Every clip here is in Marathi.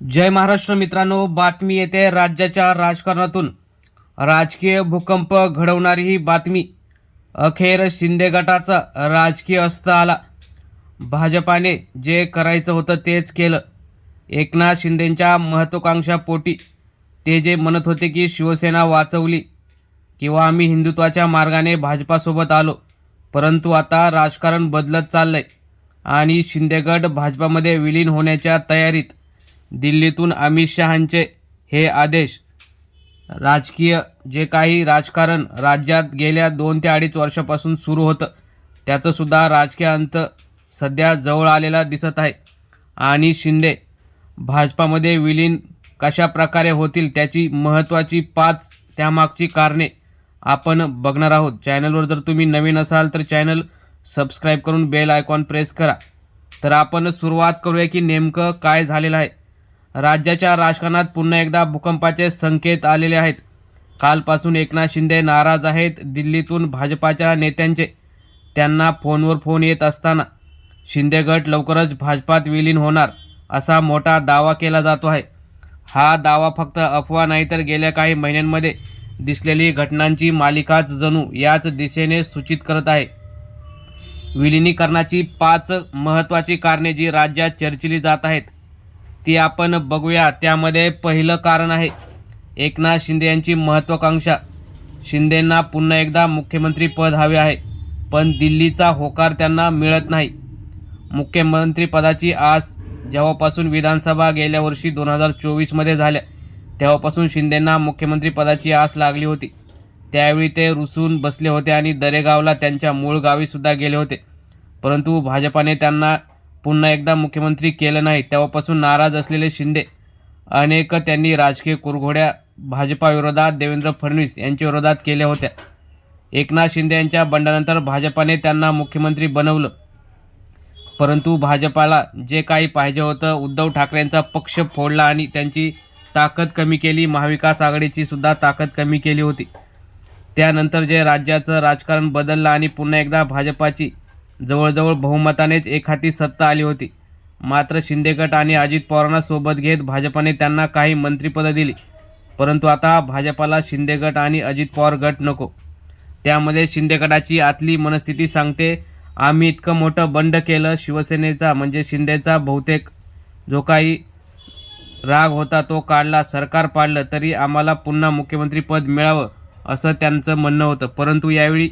जय महाराष्ट्र मित्रांनो बातमी येते राज्याच्या राजकारणातून. राजकीय भूकंप घडवणारी ही बातमी. अखेर शिंदे गटाचा राजकीय अस्त आला. भाजपाने जे करायचं होतं तेच केलं. एकनाथ शिंदेंच्या महत्त्वाकांक्षापोटी ते जे म्हणत होते की शिवसेना वाचवली किंवा आम्ही हिंदुत्वाच्या मार्गाने भाजपासोबत आलो परंतु आता राजकारण बदलत चाललंय आणि शिंदेगड भाजपामध्ये विलीन होण्याच्या तयारीत. दिल्लीतून अमित शहांचे हे आदेश. राजकीय जे काही राजकारण राज्यात गेल्या दोन ते अडीच वर्षापासून सुरू होतं त्याचंसुद्धा राजकीय अंत सध्या जवळ आलेला दिसत आहे. आणि शिंदे भाजपामध्ये विलीन कशा प्रकारे होतील त्याची महत्त्वाची पाच त्यामागची कारणे आपण बघणार आहोत. चॅनलवर जर तुम्ही नवीन असाल तर चॅनल सबस्क्राईब करून बेल आयकॉन प्रेस करा. तर आपण सुरुवात करूया की नेमकं काय झालेलं आहे. राज्याच्या राजकारणात पुन्हा एकदा भूकंपाचे संकेत आलेले आहेत. कालपासून एकनाथ शिंदे नाराज आहेत. दिल्लीतून भाजपाच्या नेत्यांचे त्यांना फोनवर फोन येत असताना शिंदे गट लवकरच भाजपात विलीन होणार असा मोठा दावा केला जातो आहे. हा दावा फक्त अफवा नाही तर गेल्या काही महिन्यांमध्ये दिसलेली घटनांची मालिकाच जणू याच दिशेने सूचित करत आहे. विलिनीकरणाची पाच महत्त्वाची कारणे जी राज्यात चर्चिली जात आहेत. ती आपण बघूया. त्यामध्ये पहिलं कारण आहे एकनाथ शिंदे यांची महत्त्वाकांक्षा शिंदेंना पुन्हा एकदा मुख्यमंत्री पद हवे आहे पण दिल्लीचा होकार त्यांना मिळत नाही. मुख्यमंत्रीपदाची आस जेव्हापासून विधानसभा गेल्या वर्षी दोन हजार चोवीसमध्ये झाल्या तेव्हापासून शिंदेंना मुख्यमंत्रीपदाची आस लागली होती. त्यावेळी ते रुसून बसले होते आणि दरेगावला त्यांच्या मूळ गावीसुद्धा गेले होते. परंतु भाजपाने त्यांना पुन्हा एकदा मुख्यमंत्री केलं नाही तेव्हापासून नाराज असलेले शिंदे. अनेक त्यांनी राजकीय कुरघोड्या भाजपाविरोधात देवेंद्र फडणवीस यांच्या विरोधात केल्या होत्या. एकनाथ शिंदे यांच्या बंडानंतर भाजपाने त्यांना मुख्यमंत्री बनवलं. परंतु भाजपाला जे काही पाहिजे होतं उद्धव ठाकरेंचा पक्ष फोडला आणि त्यांची ताकद कमी केली महाविकास आघाडीची सुद्धा ताकद कमी केली होती. त्यानंतर जे राज्याचं राजकारण बदललं आणि पुन्हा एकदा भाजपाची जवळजवळ बहुमतानेच एखादी सत्ता आली होती. मात्र शिंदेगट आणि अजित पवारांना सोबत घेत भाजपाने त्यांना काही मंत्रिपदं दिली. परंतु आता भाजपाला शिंदेगट आणि अजित पवार गट नको. त्यामध्ये शिंदेगटाची आतली मनस्थिती सांगते आम्ही इतकं मोठं बंड केलं शिवसेनेचा म्हणजे शिंदेचा बहुतेक जो काही राग होता तो काढला सरकार पाडलं तरी आम्हाला पुन्हा मुख्यमंत्रीपद मिळावं असं त्यांचं म्हणणं होतं. परंतु यावेळी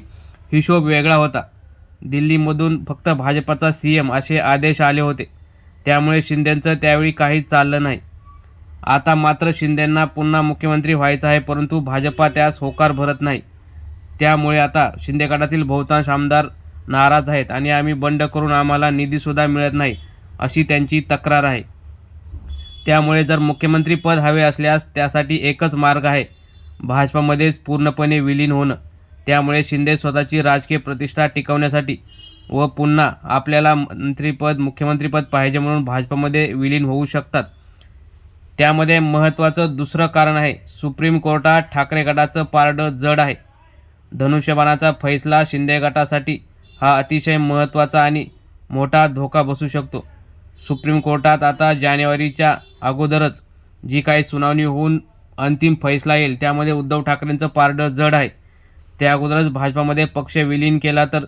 हिशोब वेगळा होता. दिल्लीमधून फक्त भाजपाचा सी एम असे आदेश आले होते. त्यामुळे शिंदेंचं त्यावेळी काही चाललं नाही. आता मात्र शिंदेंना पुन्हा मुख्यमंत्री व्हायचं आहे परंतु भाजपा त्यास होकार भरत नाही. त्यामुळे आता शिंदे गटातील बहुतांश आमदार नाराज आहेत आणि आम्ही बंड करून आम्हाला निधीसुद्धा मिळत नाही अशी त्यांची तक्रार आहे. त्यामुळे जर मुख्यमंत्री पद हवे असल्यास त्यासाठी एकच मार्ग आहे. भाजपामध्येच पूर्णपणे विलीन होणं. त्यामुळे शिंदे स्वतःची राजकीय प्रतिष्ठा टिकवण्यासाठी व पुन्हा आपल्याला मंत्रीपद मुख्यमंत्रीपद पाहिजे म्हणून भाजपमध्ये विलीन होऊ शकतात. त्यामध्ये महत्त्वाचं दुसरं कारण आहे सुप्रीम कोर्टात ठाकरे गटाचं पारडं जड आहे. धनुष्यबाणाचा फैसला शिंदे गटासाठी हा अतिशय महत्त्वाचा आणि मोठा धोका बसू शकतो. सुप्रीम कोर्टात आता जानेवारीच्या अगोदरच जी काही सुनावणी होऊन अंतिम फैसला येईल त्यामध्ये उद्धव ठाकरेंचं पारडं जड आहे. त्या अगोदरच भाजपामध्ये पक्ष विलीन केला तर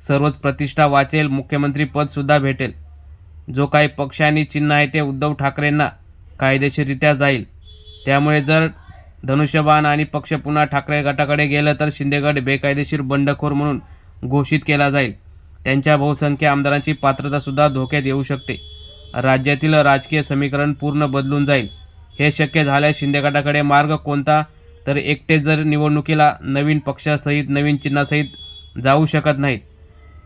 सर्वच प्रतिष्ठा वाचेल मुख्यमंत्रीपदसुद्धा भेटेल. जो काही पक्ष आणि चिन्ह आहे ते उद्धव ठाकरेंना कायदेशीररित्या जाईल. त्यामुळे जर धनुष्यबाण आणि पक्ष पुन्हा ठाकरे गटाकडे गेलं तर शिंदेगड बेकायदेशीर बंडखोर म्हणून घोषित केला जाईल. त्यांच्या बहुसंख्य आमदारांची पात्रतासुद्धा धोक्यात येऊ शकते. राज्यातील राजकीय समीकरण पूर्ण बदलून जाईल. हे शक्य झाल्यास शिंदे गटाकडे मार्ग कोणता? तर एकटे जर निवडणुकीला नवीन पक्षासहित नवीन चिन्हासहित जाऊ शकत नाहीत.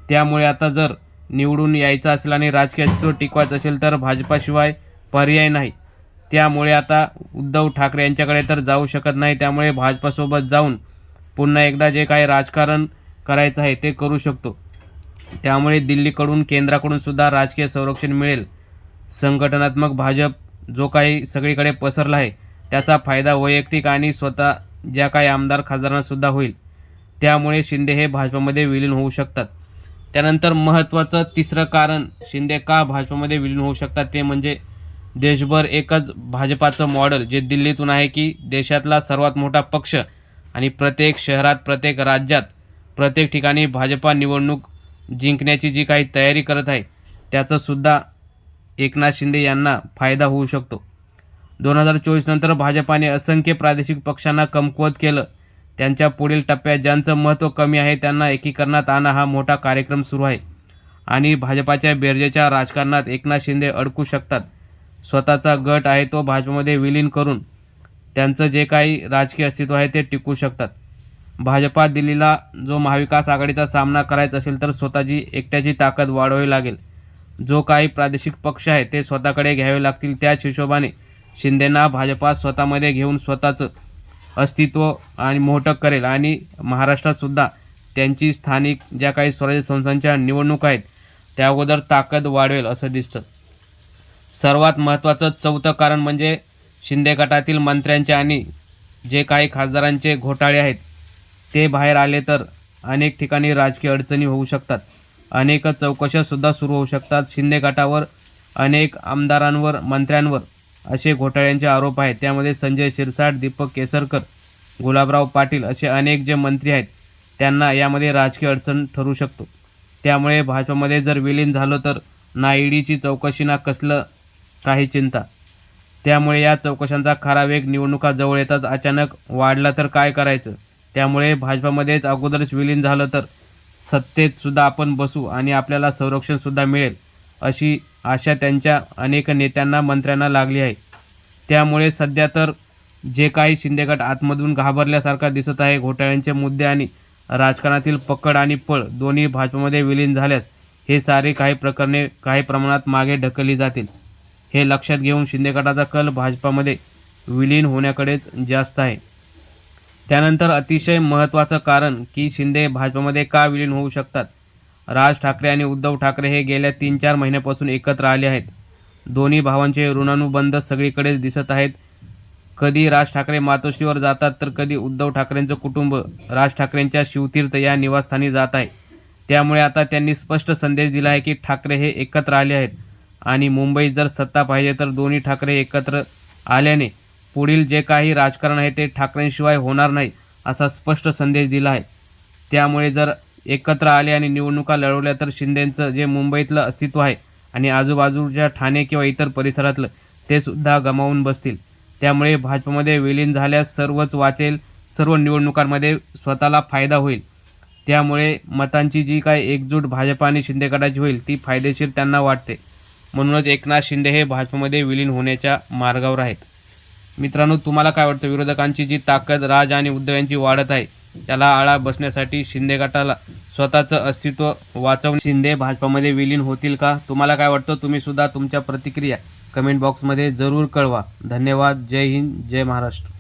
त्यामुळे आता जर निवडून यायचं असेल आणि राजकीय अस्तित्व टिकवायचं असेल तर भाजपाशिवाय पर्याय नाही. त्यामुळे आता उद्धव ठाकरे यांच्याकडे तर जाऊ शकत नाही. त्यामुळे भाजपासोबत जाऊन पुन्हा एकदा जे काही राजकारण करायचं आहे ते करू शकतो. त्यामुळे दिल्लीकडून केंद्राकडून सुद्धा राजकीय संरक्षण मिळेल. संघटनात्मक भाजप जो काही सगळीकडे पसरला आहे त्याचा फायदा वैयक्तिक आणि स्वतः ज्या काही आमदार खासदारांनासुद्धा होईल त्यामुळे शिंदे हे भाजपमध्ये विलीन होऊ शकतात. त्यानंतर महत्त्वाचं तिसरं कारण शिंदे का भाजपमध्ये विलीन होऊ शकतात ते म्हणजे देशभर एकच भाजपाचं मॉडेल जे दिल्लीतून आहे की देशातला सर्वात मोठा पक्ष आणि प्रत्येक शहरात प्रत्येक राज्यात प्रत्येक ठिकाणी भाजपा निवडणूक जिंकण्याची जी काही तयारी करत आहे त्याचासुद्धा एकनाथ शिंदे यांना फायदा होऊ शकतो. दोन हजार चोवीस नंतर भाजपाने असंख्य प्रादेशिक पक्षांना कमकुवत केलं. त्यांच्या पुढील टप्प्यात ज्यांचं महत्त्व कमी आहे त्यांना एकीकरणात आणा हा मोठा कार्यक्रम सुरू आहे. आणि भाजपाच्या बेरजेच्या राजकारणात एकनाथ शिंदे अडकू शकतात. स्वतःचा गट आहे तो भाजपमध्ये विलीन करून त्यांचं जे काही राजकीय अस्तित्व आहे ते टिकू शकतात. भाजपा दिल्लीला जो महाविकास आघाडीचा सामना करायचा असेल तर स्वतःची एकट्याची ताकद वाढवावी लागेल. जो काही प्रादेशिक पक्ष आहे ते स्वतःकडे घ्यावे लागतील त्याच हिशोबाने शिंदेंना भाजपा स्वतःमध्ये घेऊन स्वतःचं अस्तित्व आणि मोठं करेल. आणि महाराष्ट्रातसुद्धा त्यांची स्थानिक ज्या काही स्वराज्य संस्थांच्या निवडणूक आहेत त्या अगोदर ताकद वाढवेल असं दिसतं. सर्वात महत्त्वाचं चौथं कारण म्हणजे शिंदे गटातील मंत्र्यांचे आणि जे काही खासदारांचे घोटाळे आहेत ते बाहेर आले तर अनेक ठिकाणी राजकीय अडचणी होऊ शकतात. अनेक चौकशासुद्धा सुरू होऊ शकतात. शिंदे गटावर अनेक आमदारांवर मंत्र्यांवर असे घोटाळ्यांचे आरोप आहेत. त्यामध्ये संजय शिरसाट दीपक केसरकर गुलाबराव पाटील असे अनेक जे मंत्री आहेत त्यांना यामध्ये राजकीय अडचण ठरू शकतो. त्यामुळे भाजपमध्ये जर विलीन झालं तर ना ईडीची चौकशी ना कसलं काही चिंता? त्यामुळे या चौकशांचा खरा वेग निवडणुका जवळ येताच अचानक वाढला तर काय करायचं? त्यामुळे भाजपामध्येच अगोदरच विलीन झालं तर सत्तेतसुद्धा आपण बसू आणि आपल्याला संरक्षणसुद्धा मिळेल अशी आशा त्यांच्या अनेक नेत्यांना मंत्र्यांना लागली आहे. त्यामुळे सध्या तर जे काही शिंदेगट आतमधून घाबरल्यासारखा दिसत आहे घोटाळ्यांचे मुद्दे आणि राजकारणातील पकड आणि पळ दोन्ही भाजपमध्ये विलीन झाल्यास हे सारे काही प्रकरणे काही प्रमाणात मागे ढकलली जातील. हे लक्षात घेऊन शिंदेगटाचा कल भाजपामध्ये विलीन होण्याकडेच जास्त आहे. त्यानंतर अतिशय महत्त्वाचं कारण की शिंदे भाजपमध्ये का विलीन होऊ शकतात? राज ठाकरे आणि उद्धव ठाकरे हे गेल्या तीन चार महिन्यापासून एकत्र आले आहेत. दोन्ही भावांचे ऋणानुबंध सगळीकडेच दिसत आहेत. कधी राज ठाकरे मातोश्रीवर जातात तर कधी उद्धव ठाकरेंचं कुटुंब राज ठाकरेंच्या शिवतीर्थ या निवासस्थानी जात आहे. त्यामुळे आता त्यांनी स्पष्ट संदेश दिला आहे की ठाकरे हे एकत्र आले आहेत. आणि मुंबईत जर सत्ता पाहिजे तर दोन्ही ठाकरे एकत्र आल्याने पुढील जे काही राजकारण आहे ते ठाकरेंशिवाय होणार नाही असा स्पष्ट संदेश दिला आहे. त्यामुळे जर एकत्र आले आणि निवडणुका लढवल्या तर शिंदेंचं जे मुंबईतलं अस्तित्व आहे आणि आजूबाजूच्या ठाणे किंवा इतर परिसरातलं ते सुद्धा गमावून बसतील. त्यामुळे भाजपमध्ये विलीन झाल्यास सर्वच वाचेल सर्व निवडणुकांमध्ये स्वतःला फायदा होईल. त्यामुळे मतांची जी काय एकजूट भाजप आणि शिंदे गटाची होईल ती फायदेशीर त्यांना वाटते. म्हणूनच एकनाथ शिंदे हे भाजपमध्ये विलीन होण्याच्या मार्गावर आहेत. मित्रांनो तुम्हाला काय वाटतं? विरोधकांची जी ताकद राज आणि उद्धव यांची वाढत आहे त्याला आळा बसण्यासाठी शिंदे गटाला स्वतःचं अस्तित्व वाचवून शिंदे भाजपामध्ये विलीन होतील का? तुम्हाला काय वाटतं? तुम्ही सुद्धा तुमच्या प्रतिक्रिया कमेंट बॉक्समध्ये जरूर कळवा. धन्यवाद. जय हिंद. जय महाराष्ट्र.